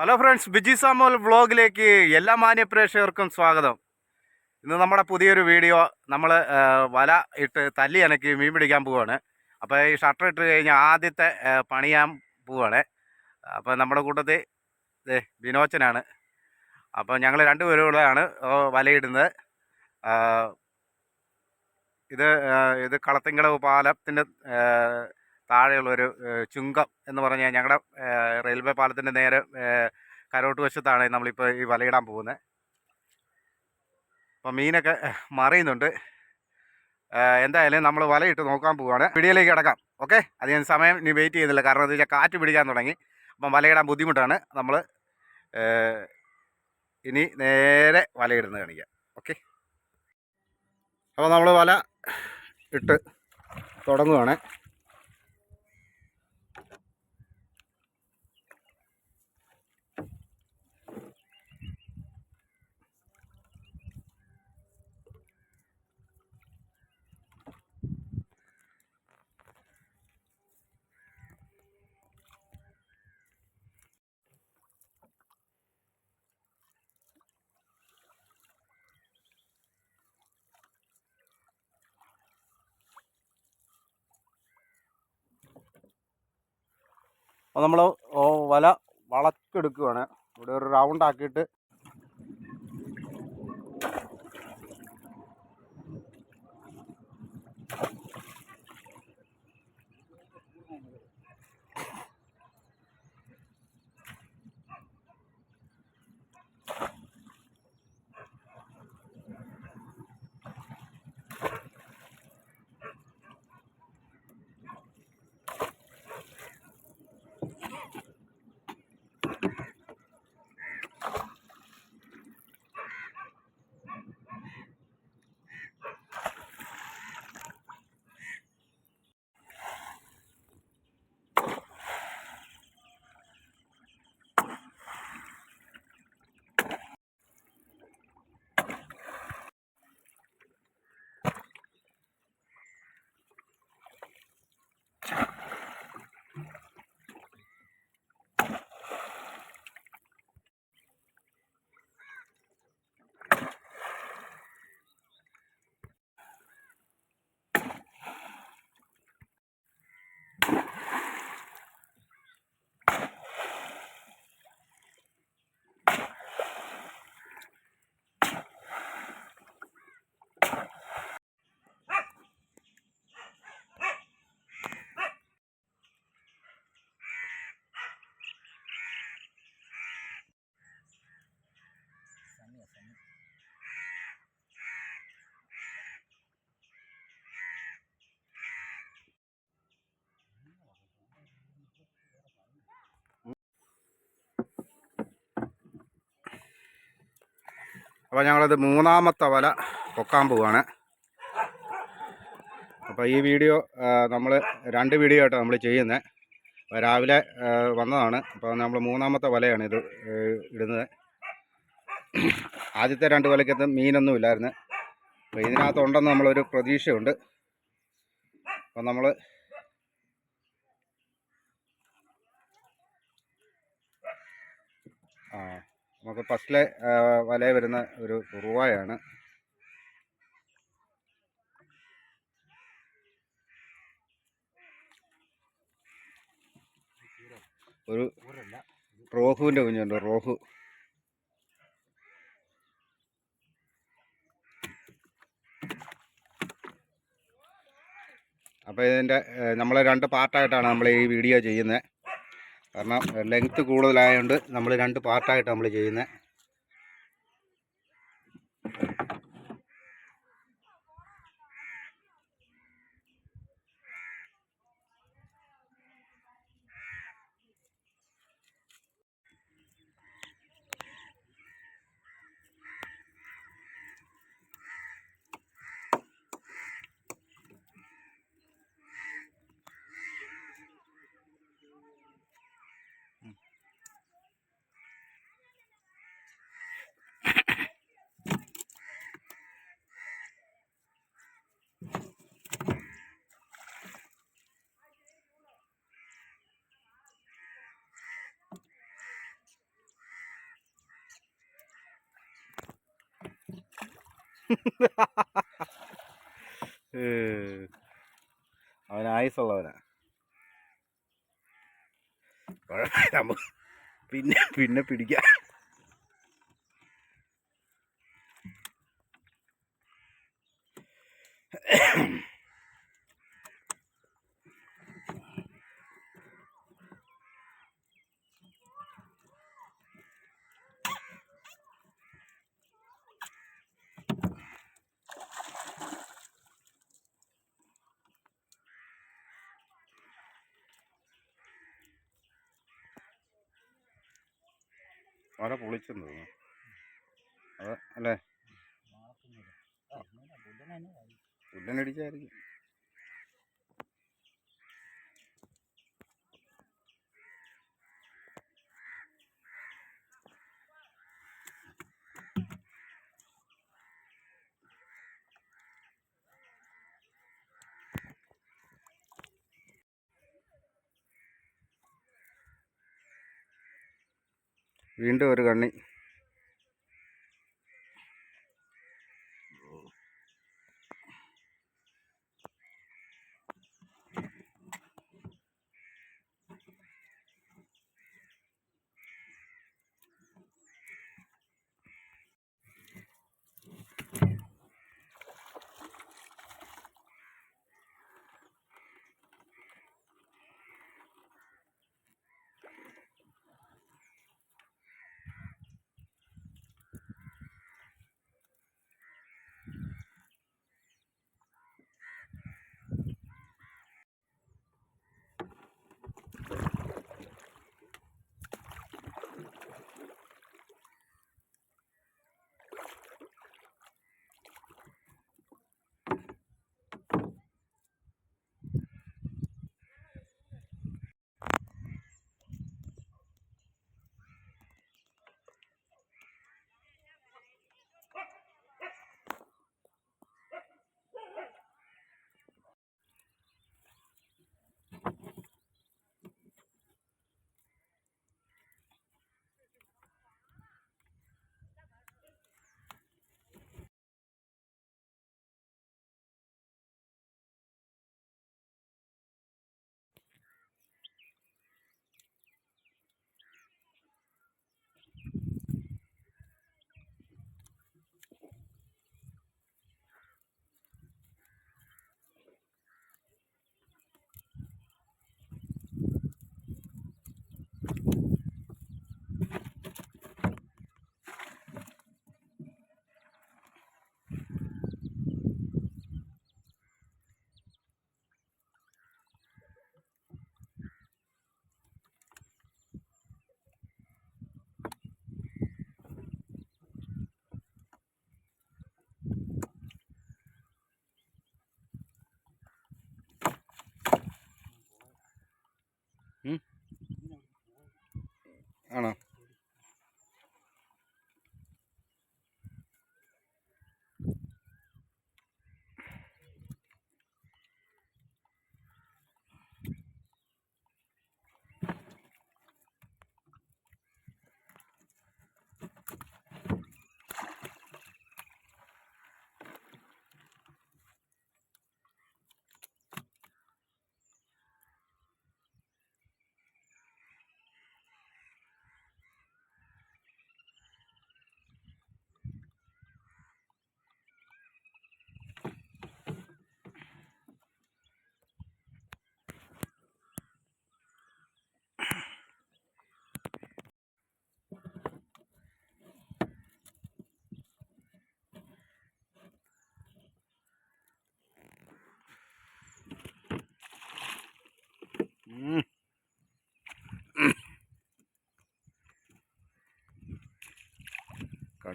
Hello friends Biji Samuel വ്ളോഗിലേക്ക് എല്ലാ മാന്യപ്രേക്ഷകർക്കും സ്വാഗതം. ഇന്ന് നമ്മുടെ പുതിയൊരു വീഡിയോ നമ്മൾ വല ഇട്ട് തല്ലി അനക്കി മീൻ പിടിക്കാൻ പോവുകയാണ് അപ്പോൾ ഈ ഷട്ടർ ഇട്ട് കഴിഞ്ഞാൽ ആദ്യത്തെ പണിയാൻ പോവുകയാണ് അപ്പോൾ നമ്മുടെ കൂട്ടത്തിൽ വിനോച്ചനാണ്. അപ്പോൾ ഞങ്ങൾ രണ്ടുപേരോടാണ് വലയിടുന്നത്. ഇത് ഇത് കളത്തിങ്കടവ് പാലത്തിന്റെ താഴെയുള്ളൊരു ചുങ്കം എന്ന് പറഞ്ഞാൽ ഞങ്ങളുടെ റെയിൽവേ പാലത്തിന്റെ നേരെ കരോട്ട് വശത്താണ് നമ്മളിപ്പോൾ ഈ വലയിടാൻ പോകുന്നത് അപ്പോൾ മീനൊക്കെ മറിയുന്നുണ്ട്. എന്തായാലും നമ്മൾ വലയിട്ട് നോക്കാൻ പോവുകയാണ് പിടിയിലേക്ക് കിടക്കാം ഓക്കെ? അത് ഞാൻ സമയം ഇനി വെയിറ്റ് ചെയ്യുന്നില്ല കാരണം എന്താ വെച്ചാൽ കാറ്റ് പിടിക്കാൻ തുടങ്ങി. അപ്പം വലയിടാൻ ബുദ്ധിമുട്ടാണ്. നമ്മൾ ഇനി നേരെ വലയിടുന്നത് കാണിക്കാം ഓക്കെ? അപ്പോൾ നമ്മൾ വല ഇട്ട് തുടങ്ങുവാണ്. അപ്പോൾ നമ്മൾ വല വളച്ചെടുക്കുകയാണ് ഇവിടെ ഒരു റൗണ്ട് ആക്കിയിട്ട് അപ്പോൾ ഞങ്ങളത് മൂന്നാമത്തെ വല പൊക്കാൻ പോവുകയാണ് അപ്പോൾ ഈ വീഡിയോ നമ്മൾ രണ്ട് വീഡിയോ ആയിട്ടാണ് നമ്മൾ ചെയ്യുന്നത് രാവിലെ വന്നതാണ്. അപ്പോൾ നമ്മൾ മൂന്നാമത്തെ വലയാണ് ഇത് ഇടുന്നത്. ആദ്യത്തെ രണ്ട് വലയ്ക്കകത്ത് മീനൊന്നും ഇല്ലായിരുന്നു. അപ്പോൾ ഇതിനകത്തുണ്ടെന്ന് നമ്മളൊരു പ്രതീക്ഷയുണ്ട്. അപ്പോൾ നമ്മൾ ആ നമുക്ക് ഫസ്റ്റിലെ വല വരുന്ന ഒരു കുറുവായാണ് ഒരു റോഹുവിന്റെ കുഞ്ഞുണ്ട് റോഹു. അപ്പോൾ ഇതിന്റെ നമ്മൾ രണ്ട് പാർട്ടായിട്ടാണ് നമ്മൾ ഈ വീഡിയോ ചെയ്യുന്നത്. കാരണം ലെങ്ത്ത് കൂടുതലായതുകൊണ്ട് നമ്മൾ രണ്ട് പാർട്ടായിട്ട് നമ്മൾ ചെയ്യുന്നത് അവൻ ആയുസുള്ളവനാ പിന്നെ പിന്നെ പിടിക്കാം. വല പൊളിച്ചെന്ന് തോന്നുന്നു. അത് അല്ലേ? പുല്ലനടിച്ചായിരിക്കും വീണ്ടും ഒരു കണ്ണി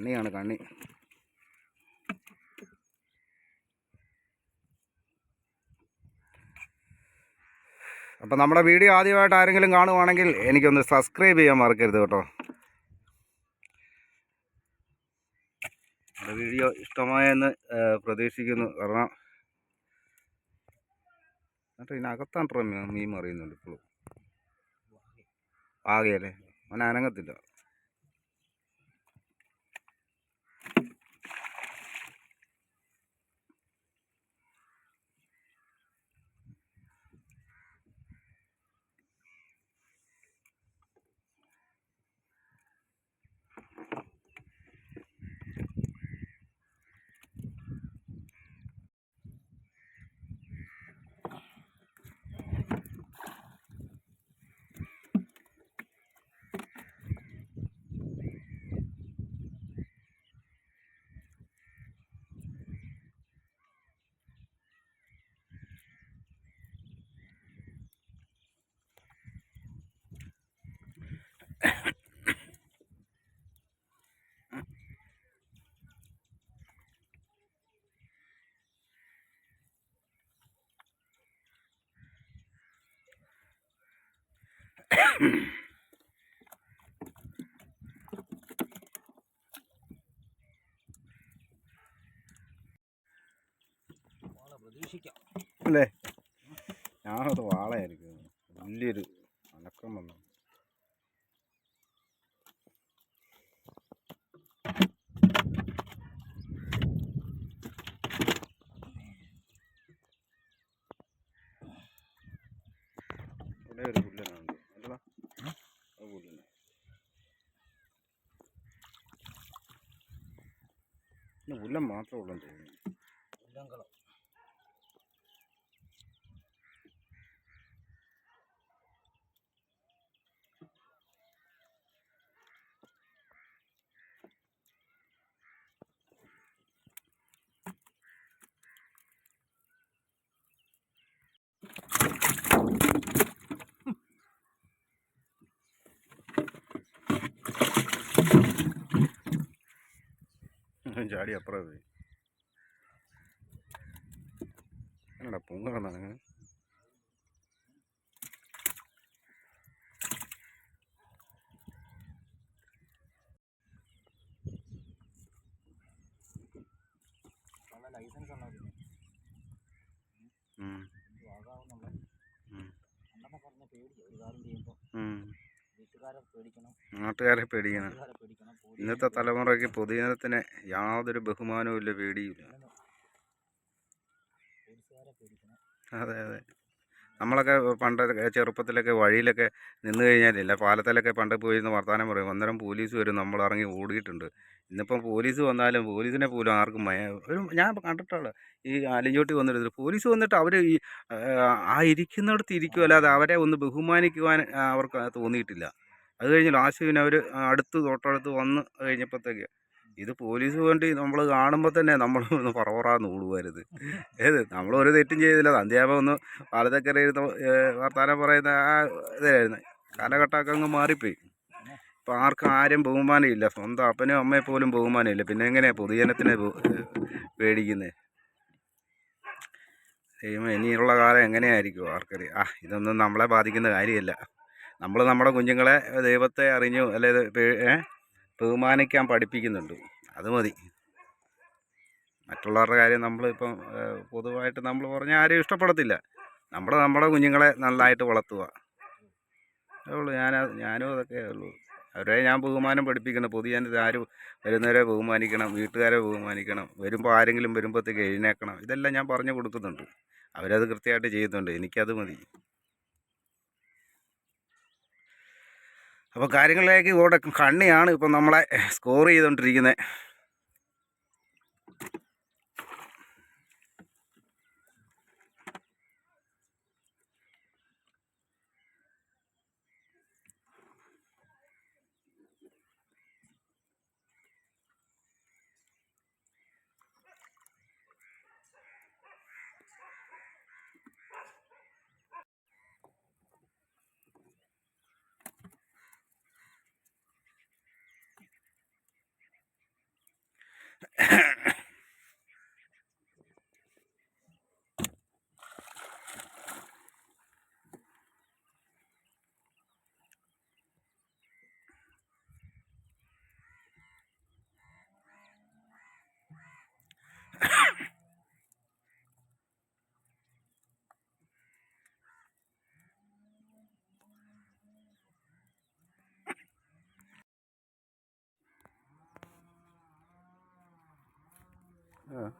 കണ്ണിയാണ് കണ്ണി. അപ്പം നമ്മുടെ വീഡിയോ ആദ്യമായിട്ട് ആരെങ്കിലും കാണുവാണെങ്കിൽ എനിക്കൊന്ന് സബ്സ്ക്രൈബ് ചെയ്യാൻ മറക്കരുത് കേട്ടോ. നമ്മുടെ വീഡിയോ ഇഷ്ടമായെന്ന് പ്രതീക്ഷിക്കുന്നു. കാരണം എന്നിട്ട് ഇതിനകത്താണ് മീൻ മറിയുന്നുണ്ട് ഇപ്പോഴും. ആകെയല്ലേ അവൻ അനങ്ങത്തില്ല. അല്ലേ? ഞാനത് വാളയായിരിക്കും വലിയൊരു അനക്കം ഇവിടെ ഒരു പുല്ലനുണ്ട് അല്ലടാ അത് പുല്ലന് പുല്ലൻ മാത്രമേ ഉള്ളെന്ന് തോന്നുന്നു. പേടിയോ ഒരു കാര്യം ചെയ്യുമ്പോൾ വീട്ടുകാരെ പേടിക്കണം നാട്ടുകാരെ പേടിക്കണം വീട്ടുകാരെ പേടിക്കണം പോലീസിനെ ഇന്നത്തെ തലമുറയ്ക്ക് പൊതുജനത്തിന് യാതൊരു ബഹുമാനവും ഇല്ല പേടിയില്ല. അതെ അതെ. നമ്മളൊക്കെ പണ്ട് ചെറുപ്പത്തിലൊക്കെ വഴിയിലൊക്കെ നിന്ന് കഴിഞ്ഞാലില്ല പാലത്തിലൊക്കെ പണ്ട് പോയിരുന്ന് വർത്തമാനം പറയും അന്നേരം പോലീസ് വരും നമ്മൾ ഇറങ്ങി ഓടിയിട്ടുണ്ട്. ഇന്നിപ്പം പോലീസ് വന്നാലും പോലീസിനെ പോലും ആർക്കും മയ ഒരു ഞാൻ കണ്ടിട്ടുള്ള ഈ ആലിഞ്ചോട്ടി വന്നിരുന്നത് പോലീസ് വന്നിട്ട് അവർ ഈ ആ, ഇരിക്കുന്നിടത്ത് ഇരിക്കും അല്ലാതെ അവരെ ഒന്ന് ബഹുമാനിക്കുവാൻ അവർക്ക് തോന്നിയിട്ടില്ല. അത് കഴിഞ്ഞ് ലാസ്റ്റ് പിന്നെ അവർ അടുത്ത് തൊട്ടടുത്ത് വന്ന് കഴിഞ്ഞപ്പോഴത്തേക്ക് ഇത് പോലീസ് വേണ്ടി നമ്മൾ കാണുമ്പോൾ തന്നെ നമ്മൾ ഒന്ന് പറവറാന്ന് ഓടുമായിരുന്നു ഏത്? നമ്മൾ ഒരു തെറ്റും ചെയ്തില്ല. സന്ധ്യാപം ഒന്ന് പാലത്തക്കര ഇരുന്ന് വർത്താനം പറയുന്ന ആ ഇതായിരുന്നു. കാലഘട്ടമൊക്കെ അങ്ങ് മാറിപ്പോയി. ഇപ്പം ആർക്കും ആരും ബഹുമാനമില്ല സ്വന്തം അപ്പനും അമ്മയെ പോലും ബഹുമാനമില്ല പിന്നെ എങ്ങനെയാണ് പൊതുജനത്തിനെ പേടിക്കുന്നത് ദൈവം ഇനിയുള്ള കാലം എങ്ങനെയായിരിക്കും ആർക്കറിയാം? ആ ഇതൊന്നും നമ്മളെ ബാധിക്കുന്ന കാര്യമല്ല. നമ്മൾ നമ്മുടെ കുഞ്ഞുങ്ങളെ ദൈവത്തെ അറിഞ്ഞു അല്ലെ? ബഹുമാനിക്കാൻ പഠിപ്പിക്കുന്നുണ്ട്. അത് മതി. മറ്റുള്ളവരുടെ കാര്യം നമ്മളിപ്പം പൊതുവായിട്ട് നമ്മൾ പറഞ്ഞാൽ ആരും ഇഷ്ടപ്പെടത്തില്ല. നമ്മൾ നമ്മുടെ കുഞ്ഞുങ്ങളെ നന്നായിട്ട് വളർത്തുക. ഉള്ളൂ. ഞാൻ ഞാനും അതൊക്കെ ഉള്ളൂ. അവരെ ഞാൻ ബഹുമാനം പഠിപ്പിക്കണം പൊതുജനത്തെ ആരും വരുന്നവരെ ബഹുമാനിക്കണം വീട്ടുകാരെ ബഹുമാനിക്കണം വരുമ്പോൾ ആരെങ്കിലും വരുമ്പോഴത്തേക്ക് എഴുന്നേക്കണം ഇതെല്ലാം ഞാൻ പറഞ്ഞു കൊടുക്കുന്നുണ്ട്. അവരത് കൃത്യമായിട്ട് ചെയ്യുന്നുണ്ട്. എനിക്കത് മതി. അപ്പോൾ കാര്യങ്ങളിലേക്ക് ഇവിടെ കണ്ണിയാണ് ഇപ്പോൾ നമ്മളെ സ്കോർ ചെയ്തുകൊണ്ടിരിക്കുന്നത്. Yeah.